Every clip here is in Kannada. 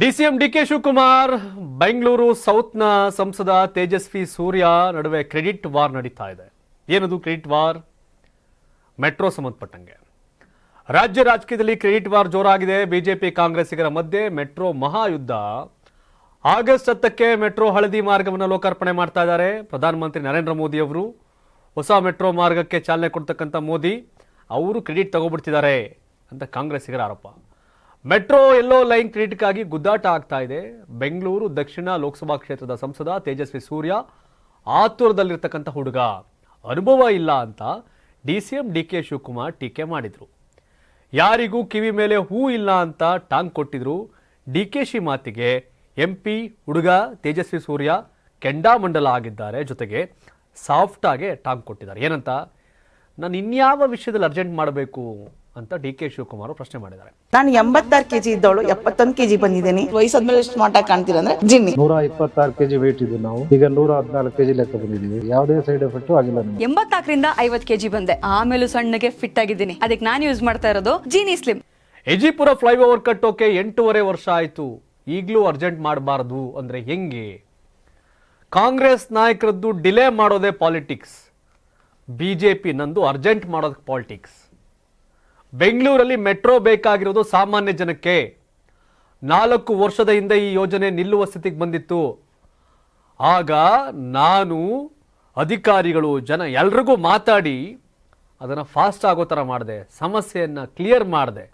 ಡಿಸಿಎಂ ಡಿಕೆ ಶಿವಕುಮಾರ್, ಬೆಂಗಳೂರು ಸೌತ್ನ ಸಂಸದ ತೇಜಸ್ವಿ ಸೂರ್ಯ ನಡುವೆ ಕ್ರೆಡಿಟ್ ವಾರ್ ನಡೀತಾ ಇದೆ. ಏನದು ಕ್ರೆಡಿಟ್ ವಾರ್? ಮೆಟ್ರೋ ಸಂಬಂಧಪಟ್ಟಂಗೆ. ರಾಜ್ಯ ರಾಜಕೀಯದಲ್ಲಿ ಕ್ರೆಡಿಟ್ ವಾರ್ ಜೋರಾಗಿದೆ. ಬಿಜೆಪಿ ಕಾಂಗ್ರೆಸ್ಸಿಗರ ಮಧ್ಯೆ ಮೆಟ್ರೋ ಮಹಾಯುದ್ಧ. ಆಗಸ್ಟ್ ಹತ್ತಕ್ಕೆ ಮೆಟ್ರೋ ಹಳದಿ ಮಾರ್ಗವನ್ನು ಲೋಕಾರ್ಪಣೆ ಮಾಡ್ತಾ ಇದ್ದಾರೆ ಪ್ರಧಾನಮಂತ್ರಿ ನರೇಂದ್ರ ಮೋದಿ ಅವರು. ಹೊಸ ಮೆಟ್ರೋ ಮಾರ್ಗಕ್ಕೆ ಚಾಲನೆ ಕೊಡ್ತಕ್ಕಂಥ ಮೋದಿ, ಅವರು ಕ್ರೆಡಿಟ್ ತಗೋಬಿಡ್ತಿದ್ದಾರೆ ಅಂತ ಕಾಂಗ್ರೆಸ್ಸಿಗರ ಆರೋಪ. ಮೆಟ್ರೋ ಎಲ್ಲೋ ಲೈನ್ ಕ್ರೆಡಿಟ್ಗಾಗಿ ಗುದ್ದಾಟ ಆಗ್ತಾ ಇದೆ. ಬೆಂಗಳೂರು, ದಕ್ಷಿಣ ಲೋಕಸಭಾ ಕ್ಷೇತ್ರದ ಸಂಸದ ತೇಜಸ್ವಿ ಸೂರ್ಯ ಆತುರದಲ್ಲಿರ್ತಕ್ಕಂಥ ಹುಡುಗ. ಅನುಭವ ಇಲ್ಲ ಅಂತ D C M D K Shivakumar ಟೀಕೆ ಮಾಡಿದರು. ಯಾರಿಗೂ ಕಿವಿ ಮೇಲೆ ಹೂ ಇಲ್ಲ ಅಂತ ಟಾಂಗ್ ಕೊಟ್ಟಿದ್ರು ಡಿ ಕೆ ಶಿ ಮಾತಿಗೆ. ಎಂ ಪಿ ಹುಡುಗ ತೇಜಸ್ವಿ ಸೂರ್ಯ ಕೆಂಡಾಮಂಡಲ ಆಗಿದ್ದಾರೆ ಜೊತೆಗೆ ಸಾಫ್ಟಾಗೆ ಟಾಂಗ್ ಕೊಟ್ಟಿದ್ದಾರೆ. ಏನಂತ? ನಾನು ಇನ್ಯಾವ ವಿಷಯದಲ್ಲಿ ಅರ್ಜೆಂಟ್ ಮಾಡಬೇಕು? ಅಂತ ಡಿ ಕೆ ಶಿವಕುಮಾರ್ ಪ್ರಶ್ನೆ ಮಾಡಿದ್ದಾರೆ. ನಾನು ಎಂಬತ್ತಾರು ಕೆಜಿ ಇದ್ದವಳು ಎಪ್ಪತ್ತೊಂದು ಕೆಜಿ ಬಂದಿದ್ದೀನಿ. ವಯಸ್ಸಾದ್ಮೇಲೆ ಸ್ಮಾರ್ಟ್ ಆಗಿ ಕಾಣ್ತೀರ ಅಂದ್ರೆ ಜಿನ್ನಿ. ನೂರ ಇಪ್ಪತ್ತಾರು ಕೆಜಿ ವೇಟ್ ಇದ್ದು ನಾವು. ಈಗ ನೂರ ಹದಿನಾಲ್ಕು ಕೆಜಿ ಲೆಕ್ಕ ಬಂದಿದ್ದೀವಿ. ಯಾವುದೇ ಸೈಡ್ ಎಫೆಕ್ಟ್ ಆಗಿಲ್ಲ ಎಂಬತ್ತಾಕರಿಂದ ಎಂಬತ್ನಾಲ್ಕರಿಂದ ಐವತ್ ಕೆಜಿ ಬಂದೆ. ಆಮೇಲೂ ಸಣ್ಣಗೆ ಫಿಟ್ ಆಗಿದ್ದೀನಿ. ಅದಕ್ಕೆ ನಾನು ಯೂಸ್ ಮಾಡ್ತಾ ಇರೋದು ಜೀನಿ ಸ್ಲಿಮ್ ಎಜಿಪುರ ಫ್ಲೈಓವರ್ ಕಟ್ಟೋಕೆ ಎಂಟೂವರೆ ವರ್ಷ ಆಯಿತು. ಈಗಲೂ ಅರ್ಜೆಂಟ್ ಮಾಡಬಾರ್ದು ಅಂದ್ರೆ ಹೆಂಗೆ? ಕಾಂಗ್ರೆಸ್ ನಾಯಕರದ್ದು ಡಿಲೇ ಮಾಡೋದೇ ಪಾಲಿಟಿಕ್ಸ್ ಬಿ ಜೆ ಪಿ ನಂದು ಅರ್ಜೆಂಟ್ ಮಾಡೋದಕ್ಕೆ ಪಾಲಿಟಿಕ್ಸ್ ಬೆಂಗಳೂರಲ್ಲಿ ಮೆಟ್ರೋ ಬೇಕಾಗಿರೋದು ಸಾಮಾನ್ಯ ಜನಕ್ಕೆ. ನಾಲ್ಕು ವರ್ಷದ ಹಿಂದೆ ಈ ಯೋಜನೆ ನಿಲ್ಲುವ ಸ್ಥಿತಿಗೆ ಬಂದಿತ್ತು. ಆಗ ನಾನು, ಅಧಿಕಾರಿಗಳು, ಜನ ಎಲ್ರಿಗೂ ಮಾತಾಡಿ, ಅದನ್ನು ಫಾಸ್ಟ್ ಆಗೋ ಥರ ಮಾಡಿದೆ. ಸಮಸ್ಯೆಯನ್ನು ಕ್ಲಿಯರ್ ಮಾಡಿದೆ.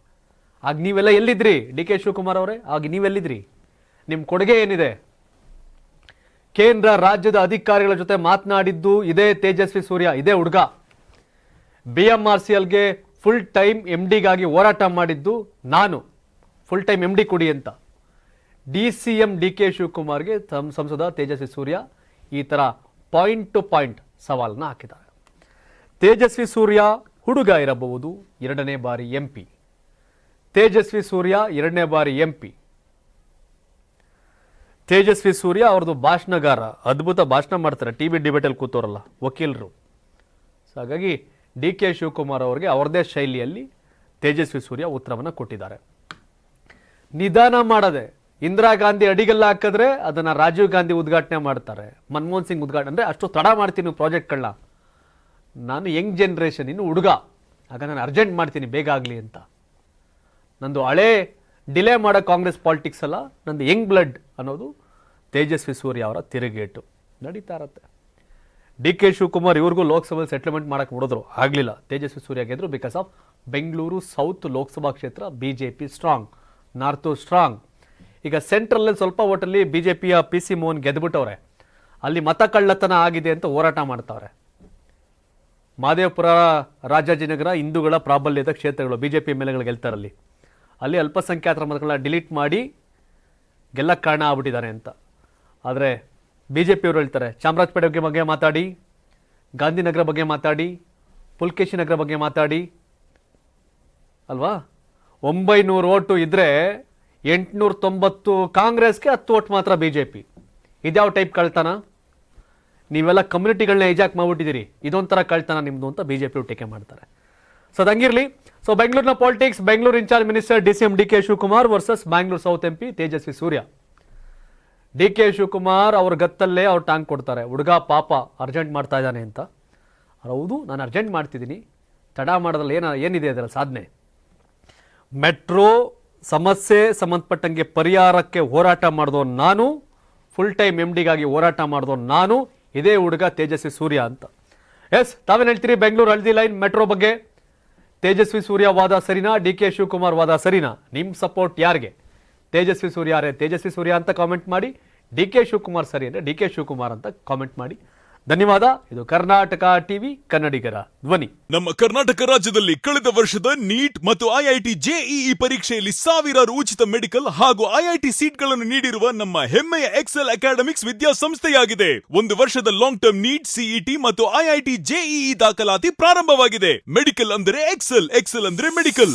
ಆಗ ನೀವೆಲ್ಲ ಎಲ್ಲಿದ್ರಿ? ಡಿ ಕೆ ಶಿವಕುಮಾರ್ ಅವರೇ? ಆಗ ನೀವೆಲ್ಲಿದ್ರಿ? ನಿಮ್ಮ ಕೊಡುಗೆ ಏನಿದೆ? ಕೇಂದ್ರ ರಾಜ್ಯದ ಅಧಿಕಾರಿಗಳ ಜೊತೆ ಮಾತನಾಡಿದ್ದು ಇದೇ ತೇಜಸ್ವಿ ಸೂರ್ಯ, ಇದೇ ಹುಡುಗ. ಬಿ ಎಂ ಆರ್ ಸಿ ಎಲ್ಗೆ ಫುಲ್ ಟೈಮ್ ಎಂ ಡಿಗಾಗಿ ಹೋರಾಟ ಮಾಡಿದ್ದು ನಾನು. ಫುಲ್ ಟೈಮ್ ಎಂ ಡಿ ಕೊಡಿ ಅಂತ. D C M D K ಶಿವಕುಮಾರ್ಗೆ ಸಂಸದ ತೇಜಸ್ವಿ ಸೂರ್ಯ ಈ ಥರ ಪಾಯಿಂಟ್ ಟು ಪಾಯಿಂಟ್ ಸವಾಲನ್ನ ಹಾಕಿದ್ದಾರೆ. ತೇಜಸ್ವಿ ಸೂರ್ಯ ಹುಡುಗ ಇರಬಹುದು, ಎರಡನೇ ಬಾರಿ ಎಂ ಪಿ ತೇಜಸ್ವಿ ಸೂರ್ಯ ಎರಡನೇ ಬಾರಿ ಎಂ ಪಿ ತೇಜಸ್ವಿ ಸೂರ್ಯ ಅವ್ರದ್ದು ಭಾಷಣಗಾರ, ಅದ್ಭುತ ಭಾಷಣ ಮಾಡ್ತಾರೆ. ಟಿ ವಿ ಡಿಬೇಟಲ್ಲಿ ಕೂತೋರಲ್ಲ ವಕೀಲರು. ಸೊ ಹಾಗಾಗಿ ಡಿ ಕೆ ಶಿವಕುಮಾರ್ ಅವರಿಗೆ ಅವರದೇ ಶೈಲಿಯಲ್ಲಿ ತೇಜಸ್ವಿ ಸೂರ್ಯ ಉತ್ತರವನ್ನು ಕೊಟ್ಟಿದ್ದಾರೆ. ನಿಧಾನ ಮಾಡದೆ ಇಂದಿರಾ ಗಾಂಧಿ ಅಡಿಗೆಲ್ಲ ಹಾಕಿದ್ರೆ ಅದನ್ನು ರಾಜೀವ್ ಗಾಂಧಿ ಉದ್ಘಾಟನೆ ಮಾಡ್ತಾರೆ. ಮನಮೋಹನ್ ಸಿಂಗ್ ಉದ್ಘಾಟನೆ ಅಂದರೆ ಅಷ್ಟು ತಡ ಮಾಡ್ತೀನಿ ಪ್ರಾಜೆಕ್ಟ್ಗಳನ್ನ. ನಾನು ಯಂಗ್ ಜನ್ರೇಷನ್, ಇನ್ನು ಹುಡುಗ. ಆಗ ನಾನು ಅರ್ಜೆಂಟ್ ಮಾಡ್ತೀನಿ, ಬೇಗ ಆಗಲಿ ಅಂತ. ನಂದು ಹಳೆ ಡಿಲೇ ಮಾಡೋ ಕಾಂಗ್ರೆಸ್ ಪಾಲಿಟಿಕ್ಸ್ ಅಲ್ಲ, ನಂದು ಯಂಗ್ ಬ್ಲಡ್ ಅನ್ನೋದು ತೇಜಸ್ವಿ ಸೂರ್ಯ ಅವರ ತಿರುಗೇಟು. ನಡೀತಾ ಇರತ್ತೆ. ಡಿ ಕೆ ಶಿವಕುಮಾರ್ ಇವ್ರಿಗೂ ಲೋಕಸಭೆ ಸೆಟ್ಲ್ಮೆಂಟ್ ಮಾಡಕ್ಕೆ ಬಿಡಿದ್ರು ಆಗಲಿಲ್ಲ. Tejasvi Surya ಗೆದ್ರು because of Bengaluru south Lok Sabha ಕ್ಷೇತ್ರ B J P strong north strong ಈಗ ಸೆಂಟ್ರಲ್ಲಲ್ಲಿ ಸ್ವಲ್ಪ ಓಟಲ್ಲಿ ಬಿ ಜೆ ಪಿಯ ಪಿ ಸಿ ಮೋಹನ್ ಗೆದ್ಬಿಟ್ಟವ್ರೆ. ಅಲ್ಲಿ ಮತ ಕಳ್ಳತನ ಆಗಿದೆ ಅಂತ ಹೋರಾಟ ಮಾಡ್ತಾವ್ರೆ. ಮಹದೇವಪುರ ರಾಜಾಜಿನಗರ ಹಿಂದೂಗಳ ಪ್ರಾಬಲ್ಯದ ಕ್ಷೇತ್ರಗಳು B J P M L ಎಗಳು ಗೆಲ್ತಾರಲ್ಲಿ ಅಲ್ಲಿ ಅಲ್ಪಸಂಖ್ಯಾತರ ಮತಗಳನ್ನ ಡಿಲೀಟ್ ಮಾಡಿ ಗೆಲ್ಲಕ್ಕೆ ಕಾರಣ ಆಗ್ಬಿಟ್ಟಿದ್ದಾರೆ ಅಂತ. ಆದರೆ ಬಿ ಜೆ ಪಿಯವರು ಹೇಳ್ತಾರೆ ಚಾಮರಾಜಪೇಟೆ ಬಗ್ಗೆ ಬಗ್ಗೆ ಮಾತಾಡಿ, ಗಾಂಧಿನಗರ ಬಗ್ಗೆ ಮಾತಾಡಿ, ಪುಲ್ಕೇಶಿ ನಗರ ಬಗ್ಗೆ ಮಾತಾಡಿ. ಅಲ್ವಾ? ಒಂಬೈನೂರು ಓಟು ಇದ್ರೆ ಎಂಟುನೂರ ತೊಂಬತ್ತು ಕಾಂಗ್ರೆಸ್ಗೆ ಹತ್ತು ಓಟ್ ಮಾತ್ರ ಬಿ ಜೆ ಪಿ ಇದ್ಯಾವ ಟೈಪ್ ಕಳ್ತಾನ? ನೀವೆಲ್ಲ ಕಮ್ಯುನಿಟಿಗಳನ್ನ ಏಜಾಕ್ ಮಾಡ್ಬಿಟ್ಟಿದ್ದೀರಿ. ಇದೊಂಥರ ಕಳ್ತಾನ ನಿಮ್ಮದು ಅಂತ ಬಿ ಜೆ ಪಿ ಟೀಕೆ ಮಾಡ್ತಾರೆ. ಸೊ ಅದಂಗಿರಲಿ ಸೊ ಬೆಂಗಳೂರಿನ politics Bengaluru incharge minister D C M D K Shivakumar versus Bangalore south M P Tejasvi Surya. D K Shivakumar ಅವ್ರ ಗತ್ತಲ್ಲೇ ಅವ್ರು ಟಾಂಗ್ ಕೊಡ್ತಾರೆ. ಹುಡುಗ ಪಾಪ ಅರ್ಜೆಂಟ್ ಮಾಡ್ತಾ ಇದ್ದಾನೆ ಅಂತ. ಹೌದು, ನಾನು ಅರ್ಜೆಂಟ್ ಮಾಡ್ತಿದ್ದೀನಿ. ತಡ ಮಾಡೋದ್ರಲ್ಲಿ ಏನ ಏನಿದೆ ಅದರ ಸಾಧನೆ? ಮೆಟ್ರೋ ಸಮಸ್ಯೆ ಸಂಬಂಧಪಟ್ಟಂಗೆ ಪರಿಹಾರಕ್ಕೆ ಹೋರಾಟ ಮಾಡಿದೋ ನಾನು ಫುಲ್ ಟೈಮ್ ಎಂ ಡಿಗಾಗಿ ಹೋರಾಟ ಮಾಡಿದೋ ನಾನು, ಇದೇ ಹುಡುಗ ತೇಜಸ್ವಿ ಸೂರ್ಯ ಅಂತ. ಎಸ್, ತಾವೇನು ಹೇಳ್ತೀರಿ? ಬೆಂಗಳೂರು ಹಳದಿ ಲೈನ್ ಮೆಟ್ರೋ ಬಗ್ಗೆ. ತೇಜಸ್ವಿ ಸೂರ್ಯ ವಾದ ಸರಿನಾ? ಡಿ ಕೆ ಶಿವಕುಮಾರ್ ವಾದ ಸರಿನಾ? ನಿಮ್ಮ ಸಪೋರ್ಟ್ ಯಾರಿಗೆ? ತೇಜಸ್ವಿ ಸೂರ್ಯ ಯಾರೇ ತೇಜಸ್ವಿ ಸೂರ್ಯ ಅಂತ ಕಾಮೆಂಟ್ ಮಾಡಿ, ಡಿ ಕೆ ಶಿವಕುಮಾರ್ ಸರಿ ಅಂದರೆ ಡಿ ಕೆ ಶಿವಕುಮಾರ್ ಅಂತ ಕಾಮೆಂಟ್ ಮಾಡಿ. ಧನ್ಯವಾದ, ಇದು ಕರ್ನಾಟಕ ಟಿವಿ ಕನ್ನಡಿಗರ ಧ್ವನಿ. ನಮ್ಮ ಕರ್ನಾಟಕ ರಾಜ್ಯದಲ್ಲಿ ಕಳೆದ ವರ್ಷದ ನೀಟ್ ಮತ್ತು ಐಐಟಿ ಜೆಇಇ ಪರೀಕ್ಷೆಯಲ್ಲಿ ಸಾವಿರಾರು ಉಚಿತ ಮೆಡಿಕಲ್ ಹಾಗೂ ಐಐಟಿ ಸೀಟ್ಗಳನ್ನು ನೀಡಿರುವ ನಮ್ಮ ಹೆಮ್ಮೆಯ ಎಕ್ಸೆಲ್ ಅಕಾಡೆಮಿಕ್ಸ್ ವಿದ್ಯಾಸಂಸ್ಥೆಯಾಗಿದೆ. ಒಂದು ವರ್ಷದ ಲಾಂಗ್ ಟರ್ಮ್ ನೀಟ್ ಸಿಇಟಿ ಮತ್ತು ಐಐಟಿ ಜೆಇಇ ದಾಖಲಾತಿ ಪ್ರಾರಂಭವಾಗಿದೆ. ಮೆಡಿಕಲ್ ಅಂದರೆ ಎಕ್ಸೆಲ್ ಎಕ್ಸೆಲ್ ಅಂದ್ರೆ ಮೆಡಿಕಲ್.